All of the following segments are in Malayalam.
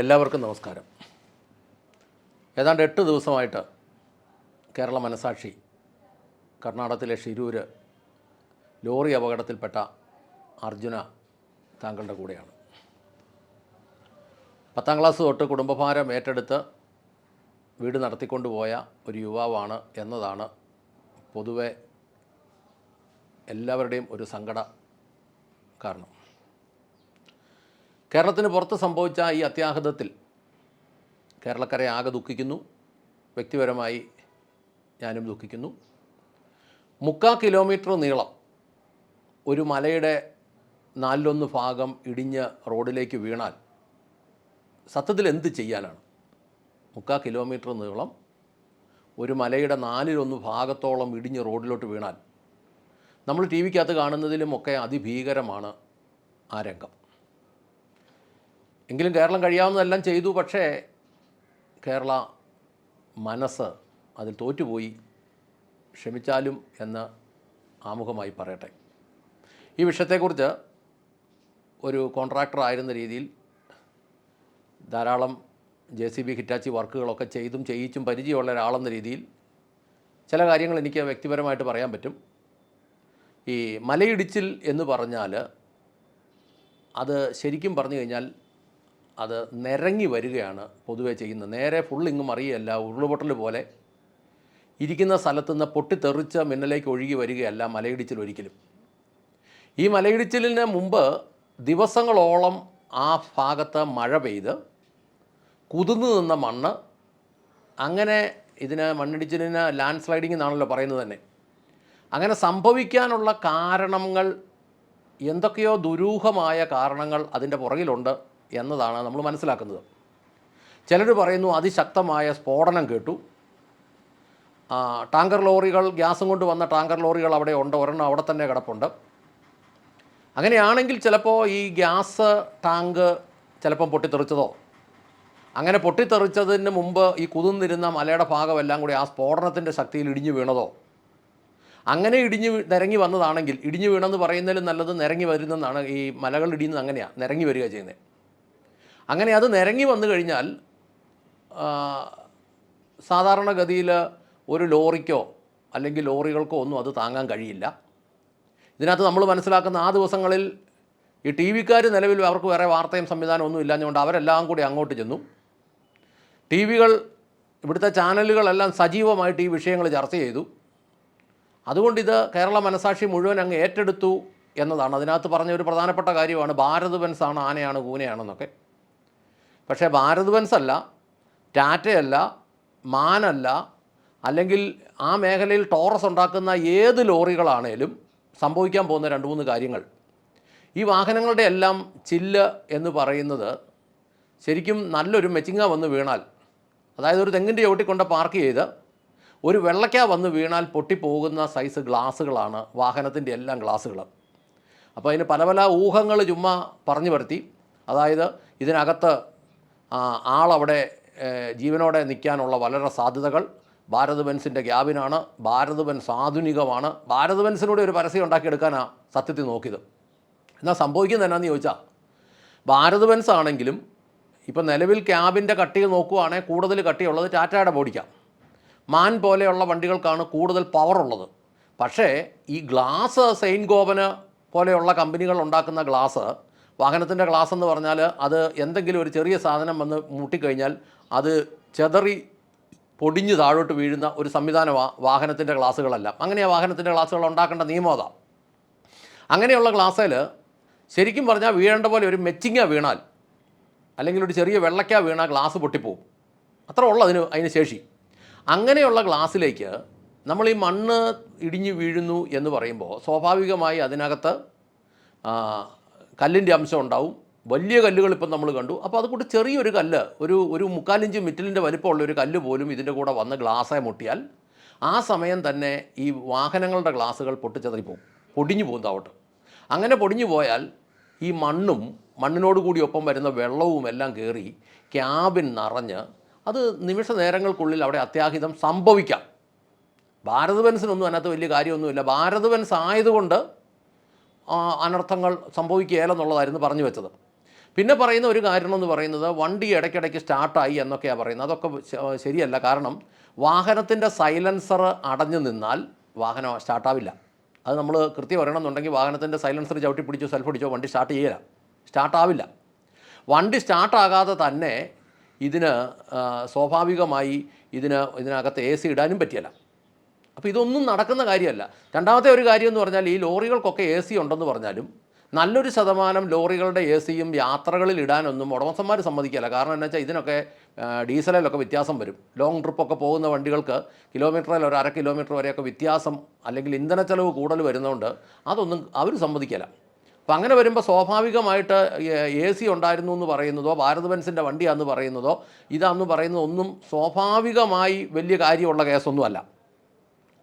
എല്ലാവർക്കും നമസ്കാരം. ഏതാണ്ട് എട്ട് ദിവസമായിട്ട് കേരള മനസാക്ഷി കർണാടകത്തിലെ ഷിരൂര് ലോറി അപകടത്തിൽപ്പെട്ട അർജുന താങ്കളുടെ കൂടെയാണ്. പത്താം ക്ലാസ് തൊട്ട് കുടുംബഭാരം ഏറ്റെടുത്ത് വീട് നടത്തിക്കൊണ്ടുപോയ ഒരു യുവാവാണ് എന്നതാണ് പൊതുവെ എല്ലാവരുടെയും ഒരു സങ്കട കാരണം. കേരളത്തിന് പുറത്ത് സംഭവിച്ച ഈ അത്യാഹിതത്തിൽ കേരളക്കരെ ആകെ ദുഃഖിക്കുന്നു. വ്യക്തിപരമായി ഞാനും ദുഃഖിക്കുന്നു. മുക്കാൽ കിലോമീറ്റർ നീളം ഒരു മലയുടെ നാലിലൊന്ന് ഭാഗം ഇടിഞ്ഞ് റോഡിലേക്ക് വീണാൽ സത്യത്തിൽ എന്ത് ചെയ്യാനാണ്? മുക്കാൽ കിലോമീറ്റർ നീളം ഒരു മലയുടെ നാലിലൊന്ന് ഭാഗത്തോളം ഇടിഞ്ഞ് റോഡിലോട്ട് വീണാൽ നമ്മൾ ടി വിക്കകത്ത് കാണുന്നതിലുമൊക്കെ അതിഭീകരമാണ് ആ രംഗം. എങ്കിലും കേരളം കഴിയാവുന്നതെല്ലാം ചെയ്തു പക്ഷേ കേരള മനസ്സ് അതിൽ തോറ്റുപോയി. ക്ഷമിച്ചാലും എന്ന് ആമുഖമായി പറയട്ടെ. ഈ വിഷയത്തെക്കുറിച്ച് ഒരു കോൺട്രാക്ടർ ആയിരുന്ന രീതിയിൽ ധാരാളം ജെ സി ബി ഹിറ്റാച്ചി വർക്കുകളൊക്കെ ചെയ്തും ചെയ്യിച്ചും പരിചയമുള്ള ഒരാളെന്ന രീതിയിൽ ചില കാര്യങ്ങൾ എനിക്ക് വ്യക്തിപരമായിട്ട് പറയാൻ പറ്റും. ഈ മലയിടിച്ചിൽ എന്ന് പറഞ്ഞാൽ അത് ശരിക്കും പറഞ്ഞു കഴിഞ്ഞാൽ അത് നിരങ്ങി വരികയാണ് പൊതുവേ ചെയ്യുന്നത്. നേരെ ഫുൾ ഇങ്ങും അറിയല്ല ഉരുളുപൊട്ടൽ പോലെ ഇരിക്കുന്ന സ്ഥലത്ത് നിന്ന് പൊട്ടിത്തെറിച്ച മിന്നലേക്ക് ഒഴുകി വരികയല്ല മലയിടിച്ചിൽ ഒരിക്കലും. ഈ മലയിടിച്ചിലിന് മുമ്പ് ദിവസങ്ങളോളം ആ ഭാഗത്ത് മഴ പെയ്ത് കുതിർന്നു നിന്ന മണ്ണ് അങ്ങനെ ഇതിന് മണ്ണിടിച്ചിലിന് ലാൻഡ് സ്ലൈഡിംഗ് എന്നാണല്ലോ പറയുന്നത് തന്നെ. അങ്ങനെ സംഭവിക്കാനുള്ള കാരണങ്ങൾ എന്തൊക്കെയോ ദുരൂഹമായ കാരണങ്ങൾ അതിന്റെ പുറകിലുണ്ട്. എന്നതാണ് നമ്മൾ മനസ്സിലാക്കുന്നത്. ചിലർ പറയുന്നു അതിശക്തമായ സ്ഫോടനം കേട്ടു. ടാങ്കർ ലോറികൾ ഗ്യാസും കൊണ്ട് വന്ന ടാങ്കർ ലോറികൾ അവിടെ ഉണ്ട്. ഒരെണ്ണം അവിടെ തന്നെ കിടപ്പുണ്ട്. അങ്ങനെയാണെങ്കിൽ ചിലപ്പോൾ ഈ ഗ്യാസ് ടാങ്ക് ചിലപ്പം പൊട്ടിത്തെറിച്ചതോ? അങ്ങനെ പൊട്ടിത്തെറിച്ചതിന് മുമ്പ് ഈ കുതിർന്നിരുന്ന മലയുടെ ഭാഗമെല്ലാം കൂടി ആ സ്ഫോടനത്തിന്റെ ശക്തിയിൽ ഇടിഞ്ഞു വീണതോ? അങ്ങനെ ഇടിഞ്ഞു നിരങ്ങി വന്നതാണെങ്കിൽ ഇടിഞ്ഞു വീണെന്ന് പറയുന്നതിലും നല്ലത് നിരങ്ങി വരുന്നതാണ് ഈ മലകൾ ഇടിയുന്നത് അങ്ങനെയാണ് നിരങ്ങി വരിക ചെയ്യുന്നത്. അങ്ങനെ അത് നിരങ്ങി വന്നു കഴിഞ്ഞാൽ സാധാരണഗതിയിൽ ഒരു ലോറിക്കോ അല്ലെങ്കിൽ ലോറികൾക്കോ ഒന്നും അത് താങ്ങാൻ കഴിയില്ല. ഇതിനകത്ത് നമ്മൾ മനസ്സിലാക്കുന്ന ആ ദിവസങ്ങളിൽ ഈ ടി വിക്കാർ നിലവിൽ അവർക്ക് വേറെ വാർത്തയും സംവിധാനം ഒന്നും ഇല്ലാഞ്ഞുകൊണ്ട് അവരെല്ലാം കൂടി അങ്ങോട്ട് ചെന്നു. ടി വികൾ ഇവിടുത്തെ ചാനലുകളെല്ലാം സജീവമായിട്ട് ഈ വിഷയങ്ങൾ ചർച്ച ചെയ്തു. അതുകൊണ്ട് ഇത് കേരള മനസാക്ഷി മുഴുവൻ അങ്ങ് ഏറ്റെടുത്തു എന്നതാണ്. അതിനകത്ത് പറഞ്ഞ ഒരു പ്രധാനപ്പെട്ട കാര്യമാണ് ഭാരത് ബെൻസാണ് ആനയാണ് കൂനയാണെന്നൊക്കെ. പക്ഷേ ഭാരത് അല്ല ടാറ്റയല്ല മാനല്ല അല്ലെങ്കിൽ ആ മേഖലയിൽ ടോറസ് ഉണ്ടാക്കുന്ന ഏത് ലോറികളാണേലും സംഭവിക്കാൻ പോകുന്ന രണ്ട് മൂന്ന് കാര്യങ്ങൾ. ഈ വാഹനങ്ങളുടെ എല്ലാം ചില്ല് എന്ന് പറയുന്നത് ശരിക്കും നല്ലൊരു മെച്ചിങ്ങ വന്ന് വീണാൽ അതായത് ഒരു തെങ്ങിന്റെ ചവിട്ടിക്കൊണ്ട് പാർക്ക് ചെയ്ത് ഒരു വെള്ളയ്ക്ക വന്ന് വീണാൽ പൊട്ടിപ്പോകുന്ന സൈസ് ഗ്ലാസ്സുകളാണ് വാഹനത്തിന്റെ എല്ലാം ഗ്ലാസ്സുകൾ. അപ്പോൾ അതിന് പല പല ഊഹങ്ങൾ ചുമ്മാ പറഞ്ഞു വരുത്തി. അതായത് ഇതിനകത്ത് ആളവിടെ ജീവനോടെ നിൽക്കാനുള്ള വളരെ സാധ്യതകൾ. ഭാരത് ബെൻസിന്റെ ഗ്യാബിനാണ് ഭാരത് ബെൻസ് ആധുനികമാണ്. ഭാരത് ഒരു പരസ്യം ഉണ്ടാക്കിയെടുക്കാനാണ് സത്യത്തിൽ നോക്കിയത്. എന്നാൽ സംഭവിക്കുന്നത് എന്നാന്ന് ചോദിച്ചാൽ ഭാരത് ബെൻസ് ആണെങ്കിലും ഇപ്പം നിലവിൽ ക്യാബിന്റെ കട്ടിയിൽ നോക്കുവാണെങ്കിൽ കൂടുതൽ കട്ടിയുള്ളത് ടാറ്റയുടെ ബോഡിക്കാണ് മാൻ പോലെയുള്ള വണ്ടികൾക്കാണ് കൂടുതൽ പവർ ഉള്ളത് പക്ഷേ ഈ ഗ്ലാസ് സെയിൻ ഗോപന് പോലെയുള്ള കമ്പനികൾ ഉണ്ടാക്കുന്ന ഗ്ലാസ് വാഹനത്തിന്റെ ഗ്ലാസ് എന്ന് പറഞ്ഞാൽ അത് എന്തെങ്കിലും ഒരു ചെറിയ സാധനം വന്ന് മുട്ടിക്കഴിഞ്ഞാൽ അത് ചെതറി പൊടിഞ്ഞ് താഴോട്ട് വീഴുന്ന ഒരു സംവിധാനമാണ് വാഹനത്തിന്റെ ഗ്ലാസ്സുകളല്ല അങ്ങനെയാണ് വാഹനത്തിന്റെ ഗ്ലാസ്സുകൾ ഉണ്ടാക്കേണ്ട നിയമം അങ്ങനെയുള്ള ഗ്ലാസ്സിൽ ശരിക്കും പറഞ്ഞാൽ വീഴേണ്ട പോലെ ഒരു മെച്ചിങ്ങ വീണാൽ അല്ലെങ്കിൽ ഒരു ചെറിയ വെള്ളയ്ക്ക വീണാൽ ഗ്ലാസ് പൊട്ടിപ്പോവും. അത്ര ഉള്ളു അതിന് അതിന് ശേഷി. അങ്ങനെയുള്ള ഗ്ലാസ്സിലേക്ക് നമ്മൾ ഈ മണ്ണ് ഇടിഞ്ഞു വീഴുന്നു എന്ന് പറയുമ്പോൾ സ്വാഭാവികമായി അതിനകത്ത് കല്ലിന്റെ അംശം ഉണ്ടാവും. വലിയ കല്ലുകൾ ഇപ്പം നമ്മൾ കണ്ടു. അപ്പോൾ അതുകൊണ്ട് ചെറിയൊരു കല്ല് ഒരു ഒരു മുക്കാലിഞ്ച് മിറ്റലിന്റെ വലിപ്പമുള്ള ഒരു കല്ല് പോലും ഇതിന്റെ കൂടെ വന്ന് ഗ്ലാസ്സെ മുട്ടിയാൽ ആ സമയം തന്നെ ഈ വാഹനങ്ങളുടെ ഗ്ലാസ്സുകൾ പൊട്ടിച്ചെതറിപ്പോവും പൊടിഞ്ഞു പോകും താവട്ട്. അങ്ങനെ പൊടിഞ്ഞു പോയാൽ ഈ മണ്ണും മണ്ണിനോട് കൂടി ഒപ്പം വരുന്ന വെള്ളവും എല്ലാം കയറി ക്യാബിൻ നിറഞ്ഞ് അത് നിമിഷ നേരങ്ങൾക്കുള്ളിൽ അവിടെ അത്യാഹിതം സംഭവിക്കാം. ഭാരത് ബെൻസിനൊന്നും അതിനകത്ത് വലിയ കാര്യമൊന്നുമില്ല. ഭാരത് ആയതുകൊണ്ട് അനർത്ഥങ്ങൾ സംഭവിക്കുകയില്ലെന്നുള്ളതായിരുന്നു പറഞ്ഞു വെച്ചത്. പിന്നെ പറയുന്ന ഒരു കാരണം എന്ന് പറയുന്നത് വണ്ടി ഇടയ്ക്കിടയ്ക്ക് സ്റ്റാർട്ടായി എന്നൊക്കെയാണ് പറയുന്നത്. അതൊക്കെ ശരിയല്ല. കാരണം വാഹനത്തിന്റെ സൈലൻസർ അടഞ്ഞു നിന്നാൽ വാഹനം സ്റ്റാർട്ടാവില്ല. അത് നമ്മൾ കൃത്യം പറയണമെന്നുണ്ടെങ്കിൽ വാഹനത്തിന്റെ സൈലൻസർ ചവിട്ടി പിടിച്ചോ സെൽഫ് പിടിച്ചോ വണ്ടി സ്റ്റാർട്ട് ചെയ്യില്ല സ്റ്റാർട്ടാവില്ല. വണ്ടി സ്റ്റാർട്ടാകാതെ തന്നെ ഇതിന് സ്വാഭാവികമായി ഇതിന് ഇതിനകത്ത് എ സി ഇടാനും പറ്റിയല്ല. അപ്പോൾ ഇതൊന്നും നടക്കുന്ന കാര്യമല്ല. രണ്ടാമത്തെ ഒരു കാര്യം എന്ന് പറഞ്ഞാൽ ഈ ലോറികൾക്കൊക്കെ എ സി ഉണ്ടെന്ന് പറഞ്ഞാലും നല്ലൊരു ശതമാനം ലോറികളുടെ എ സിയും യാത്രകളിൽ ഇടാനൊന്നും ഉടമസ്ഥന്മാർ സമ്മതിക്കില്ല കാരണം എന്താ വെച്ചാൽ ഇതിനൊക്കെ ഡീസലിലൊക്കെ വ്യത്യാസം വരും. ലോങ് ട്രിപ്പൊക്കെ പോകുന്ന വണ്ടികൾക്ക് കിലോമീറ്ററിൽ ഒരു അര കിലോമീറ്റർ വരെയൊക്കെ വ്യത്യാസം അല്ലെങ്കിൽ ഇന്ധന ചെലവ് കൂടുതൽ വരുന്നതുകൊണ്ട് അതൊന്നും അവർ സമ്മതിക്കില്ല അപ്പം അങ്ങനെ വരുമ്പോൾ സ്വാഭാവികമായിട്ട് എ സി ഉണ്ടായിരുന്നു എന്ന് പറയുന്നതോ ഭാരത് ബെൻസിന്റെ വണ്ടിയാണെന്ന് പറയുന്നതോ ഇതാണെന്ന് പറയുന്നതോ ഒന്നും സ്വാഭാവികമായി വലിയ കാര്യമുള്ള കേസൊന്നുമല്ല.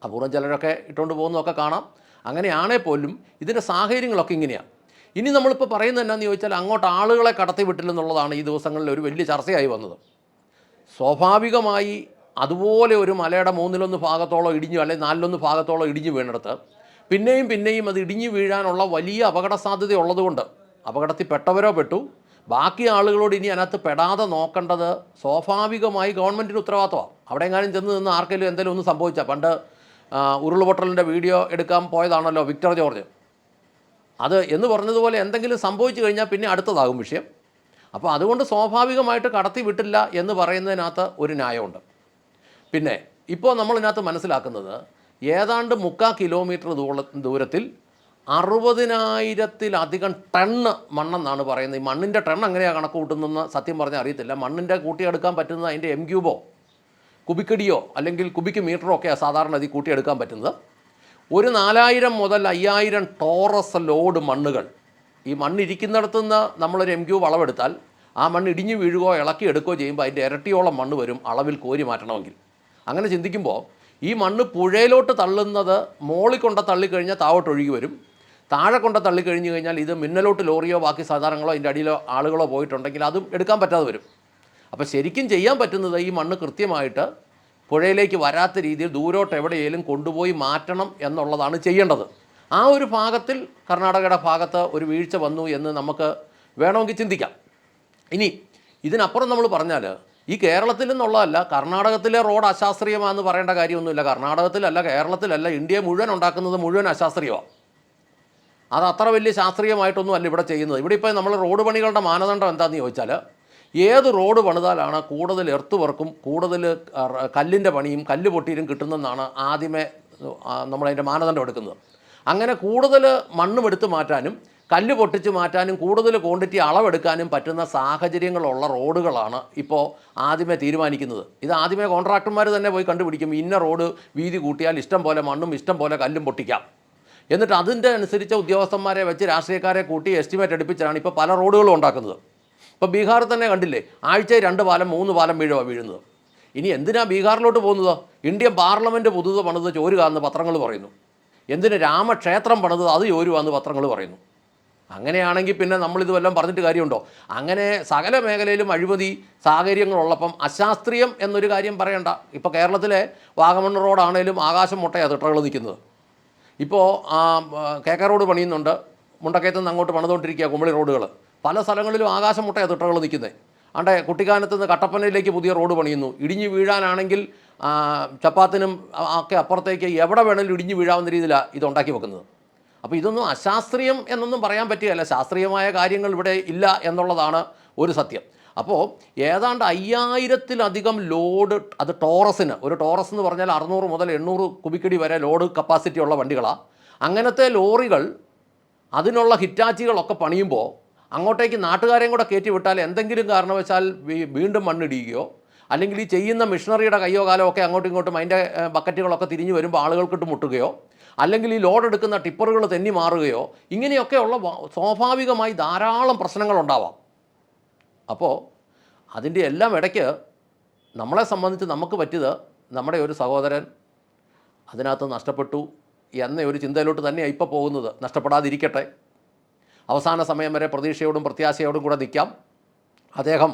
അപൂർവം ചിലരൊക്കെ ഇട്ടുകൊണ്ട് പോകുന്നതൊക്കെ കാണാം. അങ്ങനെയാണേ പോലും ഇതിന്റെ സാഹചര്യങ്ങളൊക്കെ ഇങ്ങനെയാണ് ഇനി നമ്മളിപ്പോൾ പറയുന്നത് എന്നാന്ന് ചോദിച്ചാൽ അങ്ങോട്ട് ആളുകളെ കടത്തി വിട്ടില്ലെന്നുള്ളതാണ് ഈ ദിവസങ്ങളിൽ ഒരു വലിയ ചർച്ചയായി വന്നത്. സ്വാഭാവികമായി അതുപോലെ ഒരു മലയുടെ മൂന്നിലൊന്ന് ഭാഗത്തോളം ഇടിഞ്ഞു അല്ലെങ്കിൽ നാലിലൊന്ന് ഭാഗത്തോളം ഇടിഞ്ഞു വീണെടുത്ത് പിന്നെയും പിന്നെയും അത് ഇടിഞ്ഞു വീഴാനുള്ള വലിയ അപകട സാധ്യത ഉള്ളതുകൊണ്ട് അപകടത്തിൽ പെട്ടവരോ പെട്ടു. ബാക്കി ആളുകളോട് ഇനി അതിനകത്ത് പെടാതെ നോക്കേണ്ടത് സ്വാഭാവികമായി ഗവൺമെന്റിന് ഉത്തരവാദിത്തമാണ് അവിടെ എങ്ങാനും ചെന്ന് നിന്ന് ആർക്കെങ്കിലും എന്തെങ്കിലും ഒന്ന് സംഭവിച്ചാൽ പണ്ട് ഉരുൾപൊട്ടലിന്റെ വീഡിയോ എടുക്കാൻ പോയതാണല്ലോ വിക്ടർ ജോർജ്. അത് എന്ന് പറഞ്ഞതുപോലെ എന്തെങ്കിലും സംഭവിച്ചു കഴിഞ്ഞാൽ പിന്നെ അടുത്തതാകും വിഷയം. അപ്പോൾ അതുകൊണ്ട് സ്വാഭാവികമായിട്ട് കടത്തി വിട്ടില്ല എന്ന് പറയുന്നതിനകത്ത് ഒരു ന്യായമുണ്ട്. പിന്നെ ഇപ്പോൾ നമ്മളിതിനകത്ത് മനസ്സിലാക്കുന്നത് ഏതാണ്ട് മുക്കാൽ കിലോമീറ്റർ ദൂര ദൂരത്തിൽ അറുപതിനായിരത്തിലധികം ടണ്ണ് മണ്ണെന്നാണ് പറയുന്നത്. ഈ മണ്ണിന്റെ ടൺ എങ്ങനെയാണ് കണക്ക് കൂട്ടുന്നതെന്ന് സത്യം പറഞ്ഞാൽ അറിയത്തില്ല. മണ്ണിന്റെ കൂട്ടിയെടുക്കാൻ പറ്റുന്നത് അതിന്റെ എം ക്യൂബോ കുബിക്കടിയോ അല്ലെങ്കിൽ കുബിക്ക് മീറ്ററോ ഒക്കെയാണ് സാധാരണ അതിൽ കൂട്ടിയെടുക്കാൻ പറ്റുന്നത്. ഒരു നാലായിരം മുതൽ അയ്യായിരം ടോറസ് ലോഡ് മണ്ണുകൾ. ഈ മണ്ണിരിക്കുന്നിടത്തു നിന്ന് നമ്മളൊരു എം ക്യൂ വളവെടുത്താൽ ആ മണ്ണ് ഇടിഞ്ഞു വീഴുകയോ ഇളക്കി എടുക്കുകയോ ചെയ്യുമ്പോൾ അതിന്റെ ഇരട്ടിയോളം മണ്ണ് വരും അളവിൽ കോരി മാറ്റണമെങ്കിൽ. അങ്ങനെ ചിന്തിക്കുമ്പോൾ ഈ മണ്ണ് പുഴയിലോട്ട് തള്ളുന്നത് മോളിൽ കൊണ്ട തള്ളിക്കഴിഞ്ഞാൽ താവോട്ട് ഒഴുകി വരും. താഴെ കൊണ്ട് തള്ളിക്കഴിഞ്ഞ് കഴിഞ്ഞാൽ ഇത് മിന്നലോട്ട് ലോറിയോ ബാക്കി സാധാരണങ്ങളോ അതിന്റെ അടിയിലോ ആളുകളോ പോയിട്ടുണ്ടെങ്കിൽ അതും എടുക്കാൻ പറ്റാതെ വരും. അപ്പോൾ ശരിക്കും ചെയ്യാൻ പറ്റുന്നത് ഈ മണ്ണ് കൃത്യമായിട്ട് പുഴയിലേക്ക് വരാത്ത രീതിയിൽ ദൂരോട്ട് എവിടെയെങ്കിലും കൊണ്ടുപോയി മാറ്റണം എന്നുള്ളതാണ് ചെയ്യേണ്ടത്. ആ ഒരു ഭാഗത്തിൽ കർണാടകയുടെ ഭാഗത്ത് ഒരു വീഴ്ച വന്നു എന്ന് നമുക്ക് വേണമെങ്കിൽ ചിന്തിക്കാം. ഇനി ഇതിനപ്പുറം നമ്മൾ പറഞ്ഞാൽ ഈ കേരളത്തിൽ നിന്നുള്ളതല്ല കർണാടകത്തിലെ റോഡ് അശാസ്ത്രീയമാണെന്ന് പറയേണ്ട കാര്യമൊന്നുമില്ല. കർണാടകത്തിലല്ല കേരളത്തിലല്ല ഇന്ത്യ മുഴുവൻ ഉണ്ടാക്കുന്നത് മുഴുവൻ അശാസ്ത്രീയമാണ് അത് അത്ര വലിയ ശാസ്ത്രീയമായിട്ടൊന്നും അല്ല ഇവിടെ ചെയ്യുന്നത്. ഇവിടെ ഇപ്പോൾ നമ്മൾ റോഡ് പണികളുടെ മാനദണ്ഡം എന്താണെന്ന് ചോദിച്ചാൽ ഏത് റോഡ് പണിതാലാണ് കൂടുതൽ എർത്ത് വർക്കും കൂടുതൽ കല്ലിന്റെ പണിയും കല്ല് പൊട്ടിയും കിട്ടുന്നതെന്നാണ് ആദ്യമേ നമ്മളതിന്റെ മാനദണ്ഡം എടുക്കുന്നത്. അങ്ങനെ കൂടുതൽ മണ്ണും എടുത്ത് മാറ്റാനും കല്ല് പൊട്ടിച്ച് മാറ്റാനും കൂടുതൽ ക്വാണ്ടിറ്റി അളവെടുക്കാനും പറ്റുന്ന സാഹചര്യങ്ങളുള്ള റോഡുകളാണ് ഇപ്പോൾ ആദ്യമേ തീരുമാനിക്കുന്നത്. ഇത് ആദ്യമേ കോൺട്രാക്ടർമാർ തന്നെ പോയി കണ്ടുപിടിക്കും. ഇന്ന റോഡ് വീതി കൂട്ടിയാൽ ഇഷ്ടം പോലെ മണ്ണും ഇഷ്ടം പോലെ കല്ലും പൊട്ടിക്കാം. എന്നിട്ട് അതിന്റെ അനുസരിച്ച് ഉദ്യോഗസ്ഥന്മാരെ വെച്ച് രാഷ്ട്രീയക്കാരെ കൂട്ടി എസ്റ്റിമേറ്റ് എടുപ്പിച്ചാണ് ഇപ്പോൾ പല റോഡുകളും ഉണ്ടാക്കുന്നത്. ഇപ്പോൾ ബീഹാറിൽ തന്നെ കണ്ടില്ലേ ആഴ്ചയിൽ രണ്ട് പാലം മൂന്ന് പാലം വീഴുക വീഴുന്നത്. ഇനി എന്തിനാ ബീഹാറിലോട്ട് പോകുന്നത്? ഇന്ത്യൻ പാർലമെന്റ് പുതുത് പണിത് ചോരുകയെന്ന് പത്രങ്ങൾ പറയുന്നു. എന്തിന് രാമക്ഷേത്രം പണിത് അത് ചോരുകയെന്ന് പത്രങ്ങൾ പറയുന്നു. അങ്ങനെയാണെങ്കിൽ പിന്നെ നമ്മളിത് വല്ലതും പറഞ്ഞിട്ട് കാര്യമുണ്ടോ? അങ്ങനെ സകല മേഖലയിലും അഴിമതി സാഹചര്യങ്ങളുള്ളപ്പം അശാസ്ത്രീയം എന്നൊരു കാര്യം പറയണ്ട. ഇപ്പോൾ കേരളത്തിലെ വാഗമൺ റോഡാണേലും ആകാശം മുട്ടയാണ് തിട്ടകൾ നിൽക്കുന്നത്. ഇപ്പോൾ കെ കെ റോഡ് പണിയുന്നുണ്ട്. മുണ്ടക്കയത്തുനിന്ന് അങ്ങോട്ട് പണിതുകൊണ്ടിരിക്കുക കുമളി റോഡുകൾ പല സ്ഥലങ്ങളിലും ആകാശം മുട്ടയാണ് തിട്ടകൾ നിൽക്കുന്നത്. ആണ്ടെ കുട്ടിക്കാനത്ത് നിന്ന് കട്ടപ്പനയിലേക്ക് പുതിയ റോഡ് പണിയുന്നു. ഇടിഞ്ഞു വീഴാനാണെങ്കിൽ ചപ്പാത്തിനും ഒക്കെ അപ്പുറത്തേക്ക് എവിടെ വേണമെങ്കിലും ഇടിഞ്ഞു വീഴാവുന്ന രീതിയിലാണ് ഇത് ഉണ്ടാക്കി വെക്കുന്നത്. അപ്പോൾ ഇതൊന്നും അശാസ്ത്രീയം എന്നൊന്നും പറയാൻ പറ്റുകയല്ല. ശാസ്ത്രീയമായ കാര്യങ്ങൾ ഇവിടെ ഇല്ല എന്നുള്ളതാണ് ഒരു സത്യം. അപ്പോൾ ഏതാണ്ട് അയ്യായിരത്തിലധികം ലോഡ് അത് ടോറസിന് ഒരു ടോറസ് എന്ന് പറഞ്ഞാൽ അറുന്നൂറ് മുതൽ എണ്ണൂറ് കുബിക്കടി വരെ ലോഡ് കപ്പാസിറ്റി ഉള്ള വണ്ടികളാണ് അങ്ങനത്തെ ലോറികൾ അതിനുള്ള ഹിറ്റാച്ചികളൊക്കെ പണിയുമ്പോൾ അങ്ങോട്ടേക്ക് നാട്ടുകാരെയും കൂടെ കയറ്റി വിട്ടാൽ എന്തെങ്കിലും കാരണവശാൽ വീണ്ടും മണ്ണിടിയുകയോ അല്ലെങ്കിൽ ഈ ചെയ്യുന്ന മിഷണറിയുടെ കയ്യോ കാലോ ഒക്കെ അങ്ങോട്ടും ഇങ്ങോട്ടും അതിന്റെ ബക്കറ്റുകളൊക്കെ തിരിഞ്ഞു വരുമ്പോൾ ആളുകൾക്കിട്ട് മുട്ടുകയോ അല്ലെങ്കിൽ ഈ ലോഡ് എടുക്കുന്ന ടിപ്പറുകൾ തെന്നി മാറുകയോ ഇങ്ങനെയൊക്കെയുള്ള സ്വാഭാവികമായി ധാരാളം പ്രശ്നങ്ങളുണ്ടാവാം അപ്പോൾ അതിന്റെ എല്ലാം ഇടയ്ക്ക് നമ്മളെ സംബന്ധിച്ച് നമുക്ക് പറ്റിയത് നമ്മുടെ ഒരു സഹോദരൻ അതിനകത്ത് നഷ്ടപ്പെട്ടു എന്ന ഒരു ചിന്തയിലോട്ട് തന്നെയാണ് ഇപ്പോൾ പോകുന്നത്. നഷ്ടപ്പെടാതിരിക്കട്ടെ. അവസാന സമയം വരെ പ്രതീക്ഷയോടും പ്രത്യാശയോടും കൂടെ നിൽക്കാം. അദ്ദേഹം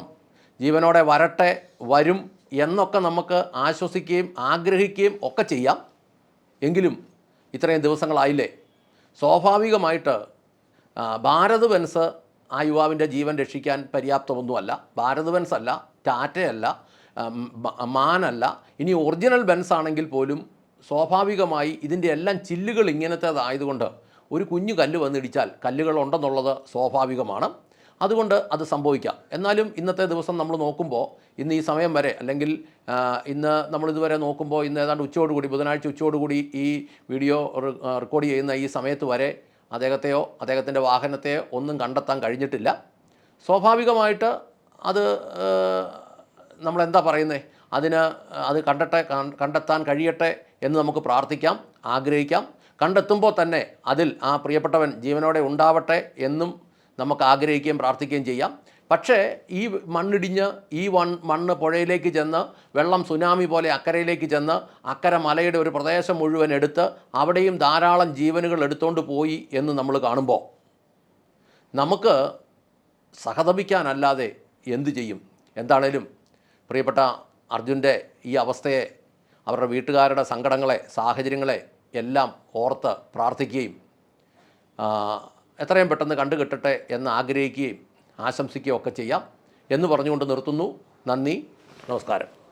ജീവനോടെ വരട്ടെ വരും എന്നൊക്കെ നമുക്ക് ആശ്വസിക്കുകയും ആഗ്രഹിക്കുകയും ഒക്കെ ചെയ്യാം. എങ്കിലും ഇത്രയും ദിവസങ്ങളായില്ലേ? സ്വാഭാവികമായിട്ട് ഭാരത് ബെൻസ് ആ യുവാവിന്റെ ജീവൻ രക്ഷിക്കാൻ പര്യാപ്തമൊന്നുമല്ല. ഭാരത് ബെൻസ് അല്ല ടാറ്റയല്ല മാനല്ല. ഇനി ഒറിജിനൽ ബെൻസ് ആണെങ്കിൽ പോലും സ്വാഭാവികമായി ഇതിന്റെ എല്ലാം ചില്ലുകൾ ഇങ്ങനത്തേതായതുകൊണ്ട് ഒരു കുഞ്ഞു കല്ല് വന്നിടിച്ചാൽ കല്ലുകൾ ഉണ്ടെന്നുള്ളത് സ്വാഭാവികമാണ്. അതുകൊണ്ട് അത് സംഭവിക്കാം. എന്നാലും ഇന്നത്തെ ദിവസം നമ്മൾ നോക്കുമ്പോൾ ഇന്ന് ഈ സമയം വരെ അല്ലെങ്കിൽ ഇന്ന് നമ്മളിതുവരെ നോക്കുമ്പോൾ ഇന്ന് ഏതാണ്ട് ഉച്ചയോടുകൂടി ബുധനാഴ്ച ഉച്ചയോടുകൂടി ഈ വീഡിയോ റെക്കോർഡ് ചെയ്യുന്ന ഈ സമയത്ത് വരെ അദ്ദേഹത്തെയോ അദ്ദേഹത്തിന്റെ വാഹനത്തെയോ ഒന്നും കണ്ടെത്താൻ കഴിഞ്ഞിട്ടില്ല. സ്വാഭാവികമായിട്ട് അത് നമ്മളെന്താ പറയുന്നത് അതിന് അത് കണ്ടട്ടെ കണ്ടെത്താൻ കഴിയട്ടെ എന്ന് നമുക്ക് പ്രാർത്ഥിക്കാം ആഗ്രഹിക്കാം. കണ്ടെത്തുമ്പോൾ തന്നെ അതിൽ ആ പ്രിയപ്പെട്ടവൻ ജീവനോടെ ഉണ്ടാവട്ടെ എന്നും നമുക്ക് ആഗ്രഹിക്കുകയും പ്രാർത്ഥിക്കുകയും ചെയ്യാം. പക്ഷേ ഈ മണ്ണിടിഞ്ഞ് ഈ വൺ മണ്ണ് പുഴയിലേക്ക് ചെന്ന് വെള്ളം സുനാമി പോലെ അക്കരയിലേക്ക് ചെന്ന് അക്കര മലയുടെ ഒരു പ്രദേശം മുഴുവൻ എടുത്ത് അവിടെയും ധാരാളം ജീവനുകൾ എടുത്തുകൊണ്ട് പോയി എന്ന് നമ്മൾ കാണുമ്പോൾ നമുക്ക് സഹതപിക്കാനല്ലാതെ എന്തു ചെയ്യും? എന്താണേലും പ്രിയപ്പെട്ട അർജുന്റെ ഈ അവസ്ഥയെ അവരുടെ വീട്ടുകാരുടെ സങ്കടങ്ങളെ സാഹചര്യങ്ങളെ എല്ലാം ഓർത്ത് പ്രാർത്ഥിക്കുകയും എത്രയും പെട്ടെന്ന് കണ്ടുകിട്ടട്ടെ എന്ന് ആഗ്രഹിക്കുകയും ആശംസിക്കുകയും ഒക്കെ ചെയ്യാം എന്ന് പറഞ്ഞുകൊണ്ട് നിർത്തുന്നു. നന്ദി. നമസ്കാരം.